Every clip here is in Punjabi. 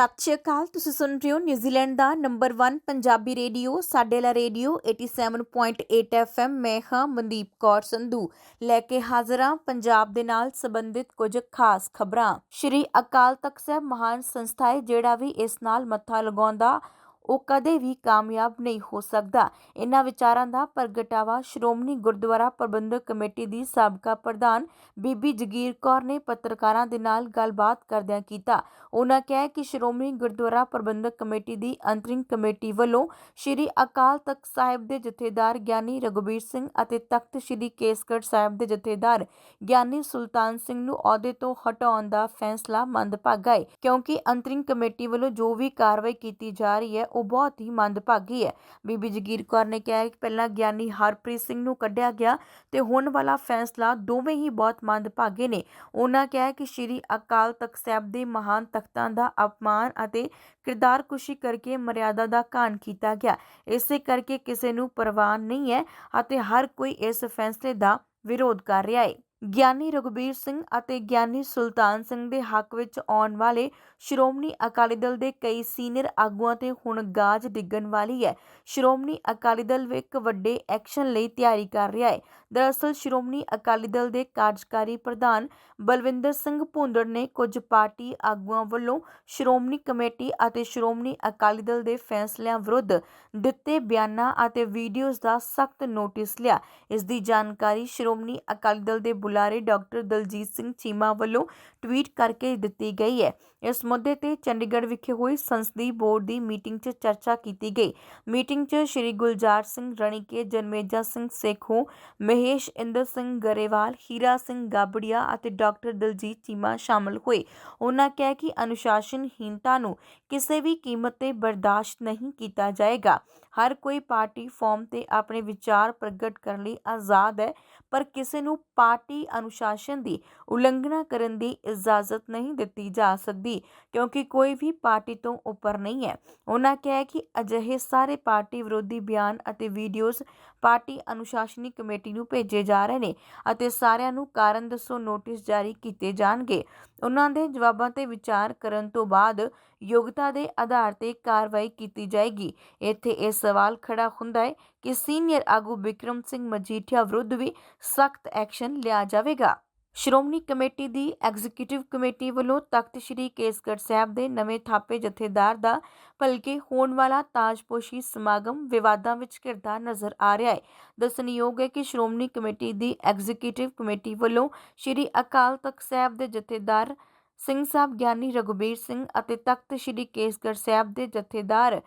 ਸਤਿ ਸ਼੍ਰੀ ਅਕਾਲ। ਤੁਸੀਂ ਸੁਣ ਰਹੇ ਹੋ ਨਿਊਜ਼ੀਲੈਂਡ ਦਾ ਨੰਬਰ 1 ਪੰਜਾਬੀ ਰੇਡੀਓ। ਸਾਡੇ ਲਾ ਰੇਡੀਓ 87.8 ਐਫਐਮ ਮੈਂ ਹਾਂ ਮਨਦੀਪ ਕੌਰ ਸੰਧੂ। ਲੈ ਕੇ ਹਾਜ਼ਰ ਹਾਂ ਪੰਜਾਬ ਦੇ ਨਾਲ ਸੰਬੰਧਿਤ ਕੁਝ ਖਾਸ ਖਬਰਾਂ। ਸ਼੍ਰੀ ਅਕਾਲ ਤਖਤ ਸਾਹਿਬ ਮਹਾਨ ਸੰਸਥਾ ਹੈ, ਜਿਹੜਾ ਵੀ ਇਸ ਨਾਲ ਮੱਥਾ ਲਗਾਉਂਦਾ ਉਹ ਕਦੇ ਵੀ ਕਾਮਯਾਬ ਨਹੀਂ ਹੋ ਸਕਦਾ। ਇਹਨਾਂ ਵਿਚਾਰਾਂ ਦਾ ਪ੍ਰਗਟਾਵਾ ਸ਼੍ਰੋਮਣੀ ਗੁਰਦੁਆਰਾ ਪ੍ਰਬੰਧਕ ਕਮੇਟੀ ਦੀ ਸਾਬਕਾ ਪ੍ਰਧਾਨ ਬੀਬੀ ਜਗੀਰ ਕੌਰ ਨੇ ਪੱਤਰਕਾਰਾਂ ਦੇ ਨਾਲ ਗੱਲਬਾਤ ਕਰਦਿਆਂ ਕੀਤਾ। ਉਹਨਾਂ ਕਿਹਾ ਕਿ ਸ਼੍ਰੋਮਣੀ ਗੁਰਦੁਆਰਾ ਪ੍ਰਬੰਧਕ ਕਮੇਟੀ ਦੀ ਅੰਤਰਿਮ ਕਮੇਟੀ ਵੱਲੋਂ ਸ਼੍ਰੀ ਅਕਾਲ ਤਖਤ ਸਾਹਿਬ ਦੇ ਜਥੇਦਾਰ ਗਿਆਨੀ ਰਘੁਬੀਰ ਸਿੰਘ ਅਤੇ ਤਖਤ ਸ਼੍ਰੀ ਕੇਸਗੜ੍ਹ ਸਾਹਿਬ ਦੇ ਜਥੇਦਾਰ ਗਿਆਨੀ ਸੁਲਤਾਨ ਸਿੰਘ ਨੂੰ ਅਹੁਦੇ ਤੋਂ ਹਟਾਉਣ ਦਾ ਫੈਸਲਾ ਮੰਦਭਾਗਾ ਹੈ ਕਿਉਂਕਿ ਅੰਤਰਿੰਗ ਕਮੇਟੀ ਵੱਲੋਂ ਜੋ ਵੀ ਕਾਰਵਾਈ ਕੀਤੀ ਜਾ ਰਹੀ ਹੈ ਉਹ ਬਹੁਤ ਹੀ ਮੰਦਭਾਗੀ ਹੈ। ਬੀਬੀ ਜਗੀਰ ਕੌਰ ਨੇ ਕਿਹਾ ਕਿ ਪਹਿਲਾਂ ਗਿਆਨੀ ਹਰਪ੍ਰੀਤ ਸਿੰਘ ਨੂੰ ਕੱਢਿਆ ਗਿਆ ਤੇ ਹੁਣ ਵਾਲਾ ਫੈਸਲਾ ਦੋਵੇਂ ਹੀ ਬਹੁਤ ਮੰਦਭਾਗੇ ਨੇ। ਉਹਨਾਂ ਕਿਹਾ ਕਿ ਸ਼੍ਰੀ ਅਕਾਲ ਤਖਤ ਸਾਹਿਬ ਦੇ ਮਹਾਨ ਤਖਤਾਂ ਦਾ ਅਪਮਾਨ ਅਤੇ ਕਿਰਦਾਰ ਕਿਰਦਾਰਕੁਸ਼ੀ ਕਰਕੇ ਮਰਿਆਦਾ ਦਾ ਘਾਣ ਕੀਤਾ ਗਿਆ। ਇਸੇ ਕਰਕੇ ਕਿਸੇ ਨੂੰ ਪਰਵਾਹ ਨਹੀਂ ਹੈ ਅਤੇ ਹਰ ਕੋਈ ਇਸ ਫੈਸਲੇ ਦਾ ਵਿਰੋਧ ਕਰ ਰਿਹਾ ਹੈ। ਗਿਆਨੀ ਰਘਬੀਰ ਸਿੰਘ ਅਤੇ ਗਿਆਨੀ ਸੁਲਤਾਨ ਸਿੰਘ ਦੇ ਹੱਕ ਵਿੱਚ ਆਉਣ ਵਾਲੇ ਸ਼੍ਰੋਮਣੀ ਅਕਾਲੀ ਦਲ ਦੇ ਕਈ ਸੀਨੀਅਰ ਆਗੂਆਂ ਤੇ ਹੁਣ ਗਾਜ ਡਿੱਗਣ ਵਾਲੀ ਹੈ। ਸ਼੍ਰੋਮਣੀ ਅਕਾਲੀ ਦਲ ਇੱਕ ਵੱਡੇ ਐਕਸ਼ਨ ਲਈ ਤਿਆਰੀ ਕਰ ਰਿਹਾ ਹੈ। ਦਰਅਸਲ ਸ਼੍ਰੋਮਣੀ ਅਕਾਲੀ ਦਲ ਦੇ ਕਾਰਜਕਾਰੀ ਪ੍ਰਧਾਨ ਬਲਵਿੰਦਰ ਸਿੰਘ ਭੁੰਦੜ ਨੇ ਕੁਝ ਪਾਰਟੀ ਆਗੂਆਂ ਵੱਲੋਂ ਸ਼੍ਰੋਮਣੀ ਕਮੇਟੀ ਅਤੇ ਸ਼੍ਰੋਮਣੀ ਅਕਾਲੀ ਦਲ ਦੇ ਫੈਸਲਿਆਂ ਵਿਰੁੱਧ ਦਿੱਤੇ ਬਿਆਨਾਂ ਅਤੇ ਵੀਡੀਓਜ਼ ਦਾ ਸਖਤ ਨੋਟਿਸ ਲਿਆ। ਇਸ ਦੀ ਜਾਣਕਾਰੀ ਸ਼੍ਰੋਮਣੀ ਅਕਾਲੀ ਦਲ ਦੇ ਬੁਲਾਰੇ ਡਾਕਟਰ ਦਲਜੀਤ ਸਿੰਘ ਚੀਮਾ ਵੱਲੋਂ ਟਵੀਟ ਕਰਕੇ ਦਿੱਤੀ ਗਈ ਹੈ। ਇਸ ਮੁੱਦੇ ਤੇ ਚੰਡੀਗੜ੍ਹ ਵਿਖੇ ਹੋਈ ਸੰਸਦੀ ਬੋਰਡ ਦੀ ਮੀਟਿੰਗ 'ਚ ਚਰਚਾ ਕੀਤੀ ਗਈ। ਮੀਟਿੰਗ 'ਚ ਸ਼੍ਰੀ ਗੁਲਜ਼ਾਰ ਸਿੰਘ ਰਣੀਕੇ, ਜਨਮੇਜਾ ਸਿੰਘ ਸੇਖੋਂ, ਮਹੇਸ਼ ਇੰਦਰ ਸਿੰਘ ਗਰੇਵਾਲ, ਹੀਰਾ ਸਿੰਘ ਗਾਬੜੀਆ ਅਤੇ ਡਾਕਟਰ ਦਲਜੀਤ ਚੀਮਾ ਸ਼ਾਮਲ ਹੋਏ। ਉਹਨਾਂ ਕਿਹਾ ਕਿ ਅਨੁਸ਼ਾਸਨਹੀਨਤਾ ਨੂੰ ਕਿਸੇ ਵੀ ਕੀਮਤ ਤੇ ਬਰਦਾਸ਼ਤ ਨਹੀਂ ਕੀਤਾ ਜਾਏਗਾ। ਹਰ ਕੋਈ ਪਾਰਟੀ ਫਾਰਮ ਤੇ ਆਪਣੇ ਵਿਚਾਰ ਪ੍ਰਗਟ ਕਰਨ ਲਈ ਆਜ਼ਾਦ ਹੈ, ਪਰ ਕਿਸੇ ਨੂੰ ਪਾਰਟੀ ਅਨੁਸ਼ਾਸਨ ਦੀ ਉਲੰਘਣਾ ਕਰਨ ਦੀ ਇਜਾਜ਼ਤ ਨਹੀਂ ਦਿੱਤੀ ਜਾ ਸਕਦੀ, ਕਿਉਂਕਿ ਕੋਈ ਵੀ ਪਾਰਟੀ ਤੋਂ ਉੱਪਰ ਨਹੀਂ ਹੈ। ਉਹਨਾਂ ਕਿਹਾ ਕਿ ਅਜਿਹੇ ਸਾਰੇ ਪਾਰਟੀ ਵਿਰੋਧੀ ਬਿਆਨ ਅਤੇ ਵੀਡੀਓਜ਼ ਪਾਰਟੀ ਅਨੁਸ਼ਾਸਨੀ ਕਮੇਟੀ ਨੂੰ ਭੇਜੇ ਜਾ ਰਹੇ ਨੇ ਅਤੇ ਸਾਰਿਆਂ ਨੂੰ ਕਾਰਨ ਦੱਸੋ ਨੋਟਿਸ ਜਾਰੀ ਕੀਤੇ ਜਾਣਗੇ। ਉਹਨਾਂ ਦੇ ਜਵਾਬਾਂ ਤੇ ਵਿਚਾਰ ਕਰਨ ਤੋਂ ਬਾਅਦ ਯੋਗਤਾ ਦੇ ਆਧਾਰ ਤੇ ਕਾਰਵਾਈ ਕੀਤੀ ਜਾਏਗੀ। ਇੱਥੇ ਇਸ ਸਵਾਲ ਖੜਾ ਹੁੰਦਾ ਹੈ ਕਿ ਸੀਨੀਅਰ ਆਗੂ ਵਿਕਰਮ ਸਿੰਘ ਮਜੀਠੀਆ ਵਿਰੁੱਧ ਵੀ ਸਖਤ ਐਕਸ਼ਨ ਲਿਆ ਜਾਵੇਗਾ ਸ਼੍ਰੋਮਣੀ ਕਮੇਟੀ ਦੀ ਐਗਜ਼ੀਕਿਊਟਿਵ ਕਮੇਟੀ ਵੱਲੋਂ ਤਖਤ ਸ੍ਰੀ ਕੇਸਗੜ੍ਹ ਸਾਹਿਬ ਦੇ ਨਵੇਂ ਥਾਪੇ ਜਥੇਦਾਰ ਦਾ ਭਲਕੇ ਹੋਣ ਵਾਲਾ ਤਾਜਪੋਸ਼ੀ ਸਮਾਗਮ ਵਿਵਾਦਾਂ ਵਿੱਚ ਘਿਰਦਾ ਨਜ਼ਰ ਆ ਰਿਹਾ ਹੈ ਦੱਸਣਯੋਗ ਹੈ ਕਿ ਸ਼੍ਰੋਮਣੀ ਕਮੇਟੀ ਦੀ ਐਗਜ਼ੀਕਿਊਟਿਵ ਕਮੇਟੀ ਵੱਲੋਂ ਸ੍ਰੀ ਅਕਾਲ ਤਖਤ ਸਾਹਿਬ ਦੇ ਜਥੇਦਾਰ ਸਿੰਘ ਸਾਹਿਬ ਗਿਆਨੀ ਰਘੁਬੀਰ ਸਿੰਘ ਅਤੇ ਤਖਤ ਸ੍ਰੀ ਕੇਸਗੜ੍ਹ ਸਾਹਿਬ ਦੇ ਜਥੇਦਾਰ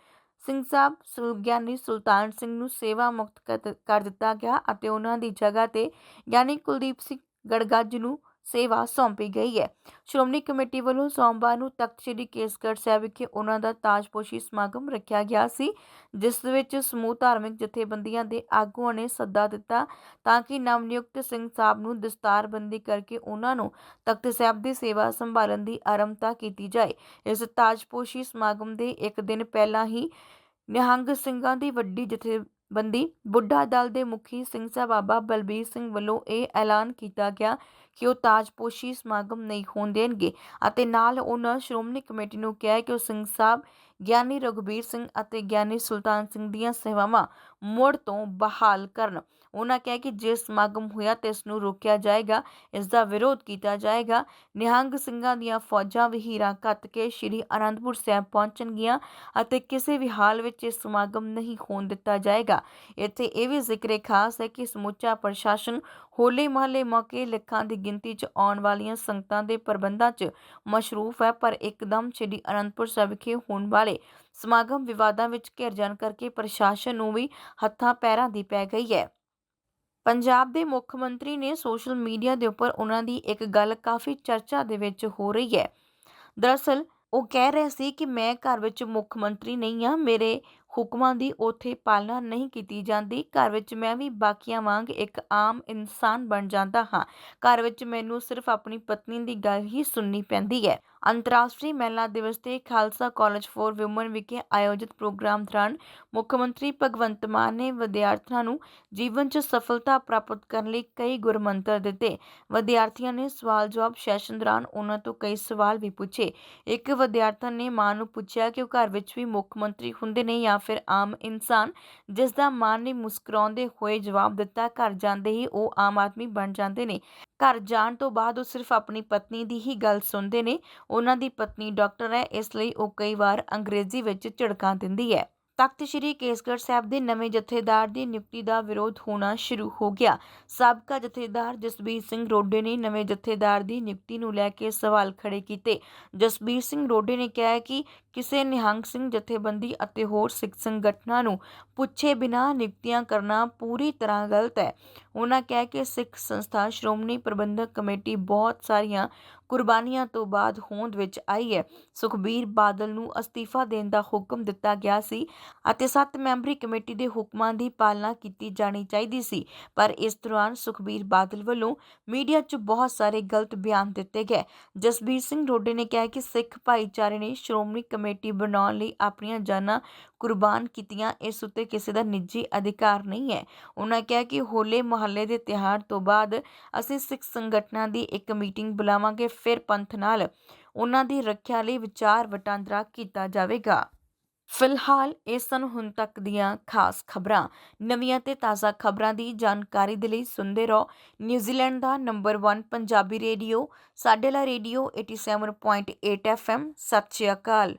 ਸਿੰਘ ਸਾਹਿਬ ਸੁਲਗਿਆਨੀ ਸੁਲਤਾਨ ਸਿੰਘ ਨੂੰ ਸੇਵਾ ਮੁਕਤ ਕਰ ਦਿੱਤਾ ਗਿਆ ਅਤੇ ਉਹਨਾਂ ਦੀ ਜਗ੍ਹਾ ਤੇ ਗਿਆਨੀ ਕੁਲਦੀਪ ਸਿੰਘ ਗੜਗੱਜ ਨੂੰ ਸੇਵਾ ਸੌਂਪੀ ਗਈ ਹੈ। ਸ਼੍ਰੋਮਣੀ ਕਮੇਟੀ ਵੱਲੋਂ ਸੋਮਵਾਰ ਨੂੰ ਤਖਤ ਸ੍ਰੀ ਕੇਸਗੜ੍ਹ ਸਾਹਿਬ ਵਿਖੇ ਉਹਨਾਂ ਦਾ ਤਾਜਪੋਸ਼ੀ ਸਮਾਗਮ ਰੱਖਿਆ ਗਿਆ ਸੀ, ਜਿਸ ਵਿੱਚ ਸਮੂਹ ਧਾਰਮਿਕ ਜਥੇਬੰਦੀਆਂ ਦੇ ਆਗੂਆਂ ਨੇ ਸੱਦਾ ਦਿੱਤਾ ਤਾਂ ਕਿ ਨਵਨਿਯੁਕਤ ਸਿੰਘ ਸਾਹਿਬ ਨੂੰ ਦਸਤਾਰਬੰਦੀ ਕਰਕੇ ਉਹਨਾਂ ਨੂੰ ਤਖਤ ਸਾਹਿਬ ਦੀ ਸੇਵਾ ਸੰਭਾਲਣ ਦੀ ਆਰੰਭਤਾ ਕੀਤੀ ਜਾਏ। ਇਸ ਤਾਜਪੋਸ਼ੀ ਸਮਾਗਮ ਦੇ ਇੱਕ ਦਿਨ ਪਹਿਲਾਂ ਹੀ ਨਿਹੰਗ ਸਿੰਘਾਂ ਦੀ ਵੱਡੀ ਜਥੇ ਬੰਦੀ ਬੁੱਢਾ ਦਲ ਦੇ ਮੁਖੀ ਸਿੰਘ ਸਾਹਿਬ ਬਾਬਾ ਬਲਬੀਰ ਸਿੰਘ ਵੱਲੋਂ ਇਹ ਐਲਾਨ ਕੀਤਾ ਗਿਆ ਕਿ ਉਹ ਤਾਜਪੋਸ਼ੀ ਸਮਾਗਮ ਨਹੀਂ ਹੋਣ ਦੇਣਗੇ ਅਤੇ ਨਾਲ ਉਹਨਾਂ ਸ਼੍ਰੋਮਣੀ ਕਮੇਟੀ ਨੂੰ ਕਿਹਾ ਕਿ ਉਹ ਸਿੰਘ ਸਾਹਿਬ, ਗਿਆਨੀ ਰਘੁਬੀਰ ਸਿੰਘ ਅਤੇ ਗਿਆਨੀ ਸੁਲਤਾਨ ਸਿੰਘ ਦੀਆਂ ਸੇਵਾਵਾਂ ਮੁੜ ਤੋਂ ਬਹਾਲ ਕਰਨ। ਉਹਨਾਂ ਕਿਹਾ ਕਿ ਜੇ ਸਮਾਗਮ ਹੋਇਆ ਤੇ ਇਸ ਨੂੰ ਰੋਕਿਆ ਜਾਏਗਾ, ਇਸ ਦਾ ਵਿਰੋਧ ਕੀਤਾ ਜਾਏਗਾ। ਨਿਹੰਗ ਸਿੰਘਾਂ ਦੀਆਂ ਫੌਜਾਂ ਵਹੀਰਾਂ ਕੱਤ ਕੇ ਸ੍ਰੀ ਅਨੰਦਪੁਰ ਸਾਹਿਬ ਪਹੁੰਚਣਗੀਆਂ ਅਤੇ ਕਿਸੇ ਵੀ ਹਾਲ ਵਿੱਚ ਇਹ ਸਮਾਗਮ ਨਹੀਂ ਹੋਣ ਦਿੱਤਾ ਜਾਏਗਾ। ਇੱਥੇ ਇਹ ਵੀ ਜ਼ਿਕਰੇ ਖਾਸ ਹੈ ਕਿ ਸਮੁੱਚਾ ਪ੍ਰਸ਼ਾਸਨ ਹੋਲੇ ਮਹੱਲੇ ਮੌਕੇ ਲੱਖਾਂ ਦੀ ਗਿਣਤੀ 'ਚ ਆਉਣ ਵਾਲੀਆਂ ਸੰਗਤਾਂ ਦੇ ਪ੍ਰਬੰਧਾਂ 'ਚ ਮਸ਼ਰੂਫ ਹੈ, ਪਰ ਇੱਕਦਮ ਸ੍ਰੀ ਅਨੰਦਪੁਰ ਸਾਹਿਬ ਵਿਖੇ ਹੋਣ ਵਾਲੇ ਸਮਾਗਮ ਵਿਵਾਦਾਂ ਵਿੱਚ ਘਿਰ ਜਾਣ ਕਰਕੇ ਪ੍ਰਸ਼ਾਸਨ ਨੂੰ ਵੀ ਹੱਥਾਂ ਪੈਰਾਂ ਦੀ ਪੈ ਗਈ ਹੈ। ਪੰਜਾਬ ਦੇ ਮੁੱਖ ਮੰਤਰੀ ਨੇ ਸੋਸ਼ਲ ਮੀਡੀਆ ਦੇ ਉੱਪਰ ਉਹਨਾਂ ਦੀ ਇੱਕ ਗੱਲ ਕਾਫੀ ਚਰਚਾ ਦੇ ਵਿੱਚ ਹੋ ਰਹੀ ਹੈ। ਦਰਅਸਲ ਉਹ ਕਹਿ ਰਹੇ ਸੀ ਕਿ ਮੈਂ ਘਰ ਵਿੱਚ ਮੁੱਖ ਮੰਤਰੀ ਨਹੀਂ ਆ ਮੇਰੇ ਹੁਕਮਾਂ ਦੀ ਉੱਥੇ ਪਾਲਣਾ ਨਹੀਂ ਕੀਤੀ ਜਾਂਦੀ। ਘਰ ਵਿੱਚ ਮੈਂ ਵੀ ਬਾਕੀਆਂ ਵਾਂਗ ਇੱਕ ਆਮ ਇਨਸਾਨ ਬਣ ਜਾਂਦਾ ਹਾਂ। ਘਰ ਵਿੱਚ ਮੈਨੂੰ ਸਿਰਫ ਆਪਣੀ ਪਤਨੀ ਦੀ ਗੱਲ ਹੀ ਸੁਣਨੀ ਪੈਂਦੀ ਹੈ। ਅੰਤਰਰਾਸ਼ਟਰੀ ਮਹਿਲਾ ਦਿਵਸ ਤੇ ਖਾਲਸਾ ਕਾਲਜ ਫੋਰ ਔਮਨ ਵਿਖੇ ਆਯੋਜਿਤ ਪ੍ਰੋਗਰਾਮ ਦੌਰਾਨ ਮੁੱਖ ਮੰਤਰੀ ਭਗਵੰਤ ਮਾਨ ਨੇ ਵਿਦਿਆਰਥੀਆਂ ਨੂੰ ਜੀਵਨ 'ਚ ਸਫਲਤਾ ਪ੍ਰਾਪਤ ਕਰਨ ਲਈ ਕਈ ਗੁਰਮੰਤਰ ਦਿੱਤੇ। ਵਿਦਿਆਰਥੀਆਂ ਨੇ ਸਵਾਲ ਜਵਾਬ ਸੈਸ਼ਨ ਦੌਰਾਨ ਉਹਨਾਂ ਤੋਂ ਕਈ ਸਵਾਲ ਵੀ ਪੁੱਛੇ। ਇੱਕ ਵਿਦਿਆਰਥਣ ਨੇ ਮਾਂ ਨੂੰ ਪੁੱਛਿਆ ਕਿ ਉਹ ਘਰ ਵਿੱਚ ਵੀ ਮੁੱਖ ਮੰਤਰੀ ਹੁੰਦੇ ਨੇ ਜਾਂ ਫਿਰ ਆਮ ਇਨਸਾਨ ਜਿਸ ਦਾ ਮਾਂ ਨੇ ਮੁਸਕਰਾਉਂਦੇ ਹੋਏ ਜਵਾਬ ਦਿੱਤਾ, ਘਰ ਜਾਂਦੇ ਹੀ ਉਹ ਆਮ ਆਦਮੀ ਬਣ ਜਾਂਦੇ ਨੇ। ਘਰ ਜਾਣ ਤੋਂ ਬਾਅਦ ਉਹ ਸਿਰਫ ਆਪਣੀ ਪਤਨੀ ਦੀ ਹੀ ਗੱਲ ਸੁਣਦੇ ਨੇ। ਉਹਨਾਂ ਦੀ ਪਤਨੀ ਡਾਕਟਰ ਹੈ, ਇਸ ਲਈ ਉਹ ਕਈ ਵਾਰ ਅੰਗਰੇਜ਼ੀ ਵਿੱਚ ਝਿੜਕਾਂ ਦਿੰਦੀ ਹੈ। ਤਖਤ ਸ੍ਰੀ ਕੇਸਗੜ੍ਹ ਸਾਹਿਬ ਦੇ ਨਵੇਂ ਜਥੇਦਾਰ ਦੀ ਨਿਯੁਕਤੀ ਦਾ ਵਿਰੋਧ ਹੋਣਾ ਸ਼ੁਰੂ ਹੋ ਗਿਆ। ਸਾਬਕਾ ਜਥੇਦਾਰ ਜਸਬੀਰ ਸਿੰਘ ਰੋਡੇ ਨੇ ਨਵੇਂ ਜਥੇਦਾਰ ਦੀ ਨਿਯੁਕਤੀ ਨੂੰ ਲੈ ਕੇ ਸਵਾਲ ਖੜੇ ਕੀਤੇ। ਜਸਬੀਰ ਸਿੰਘ ਰੋਡੇ ਨੇ ਕਿਹਾ ਕਿ ਕਿਸੇ ਨਿਹੰਗ ਸਿੰਘ ਜਥੇਬੰਦੀ ਅਤੇ ਹੋਰ ਸਿੱਖ ਸੰਗਠਨਾਂ ਨੂੰ ਪੁੱਛੇ ਬਿਨਾਂ ਨਿਯੁਕਤੀਆਂ ਕਰਨਾ ਪੂਰੀ ਤਰ੍ਹਾਂ ਗਲਤ ਹੈ। ਉਹਨਾਂ ਕਿਹਾ ਕਿ ਸਿੱਖ ਸੰਸਥਾ, ਸ਼੍ਰੋਮਣੀ ਪ੍ਰਬੰਧਕ ਕਮੇਟੀ ਬਹੁਤ ਸਾਰੀਆਂ ਕੁਰਬਾਨੀਆਂ ਤੋਂ ਬਾਅਦ ਹੋਂਦ ਵਿੱਚ ਆਈ ਹੈ। ਸੁਖਬੀਰ ਬਾਦਲ ਨੂੰ ਅਸਤੀਫਾ ਦੇਣ ਦਾ ਹੁਕਮ ਦਿੱਤਾ ਗਿਆ ਸੀ ਅਤੇ 7 ਮੈਂਬਰੀ ਕਮੇਟੀ ਦੇ ਹੁਕਮਾਂ ਦੀ ਪਾਲਣਾ ਕੀਤੀ ਜਾਣੀ ਚਾਹੀਦੀ ਸੀ। ਪਰ ਇਸ ਦੌਰਾਨ ਸੁਖਬੀਰ ਬਾਦਲ ਵੱਲੋਂ ਮੀਡੀਆ 'ਚ ਬਹੁਤ ਸਾਰੇ ਗਲਤ ਬਿਆਨ ਦਿੱਤੇ ਗਏ। ਜਸਬੀਰ ਸਿੰਘ ਰੋਡੇ ਨੇ ਕਿਹਾ ਕਿ ਸਿੱਖ ਭਾਈਚਾਰੇ ਨੇ ਸ਼੍ਰੋਮਣੀ ਕਮੇਟੀ ਬਣਾਉਣ ਲਈ ਆਪਣੀਆਂ ਜਾਨਾਂ ਕੁਰਬਾਨ ਕੀਤੀਆਂ, ਇਸ ਉੱਤੇ ਕਿਸੇ ਦਾ ਨਿੱਜੀ ਅਧਿਕਾਰ ਨਹੀਂ ਹੈ। ਉਹਨਾਂ ਕਿਹਾ ਕਿ ਹੋਲੇ ਮਹੱਲੇ ਦੇ ਤਿਉਹਾਰ ਤੋਂ ਬਾਅਦ ਅਸੀਂ ਸਿੱਖ ਸੰਗਠਨਾਂ ਦੀ ਇੱਕ ਮੀਟਿੰਗ ਬੁਲਾਵਾਂਗੇ, ਫਿਰ ਪੰਥ ਨਾਲ ਉਹਨਾਂ ਦੀ ਰੱਖਿਆ ਲਈ ਵਿਚਾਰ ਵਟਾਂਦਰਾ ਕੀਤਾ ਜਾਵੇਗਾ। ਫਿਲਹਾਲ ਇਹ ਸਨ ਹੁਣ ਤੱਕ ਦੀਆਂ ਖਾਸ ਖਬਰਾਂ। ਨਵੀਆਂ ਤੇ ਤਾਜ਼ਾ ਖਬਰਾਂ ਦੀ ਜਾਣਕਾਰੀ ਦੇ ਲਈ ਸੁਣਦੇ ਰਹੋ। ਨਿਊਜ਼ੀਲੈਂਡ ਦਾ ਨੰਬਰ 1 ਪੰਜਾਬੀ ਰੇਡੀਓ, ਸਾਡੇ ਲਾ ਰੇਡੀਓ 87.8 FM ਸਤਿ ਸ਼੍ਰੀ ਅਕਾਲ।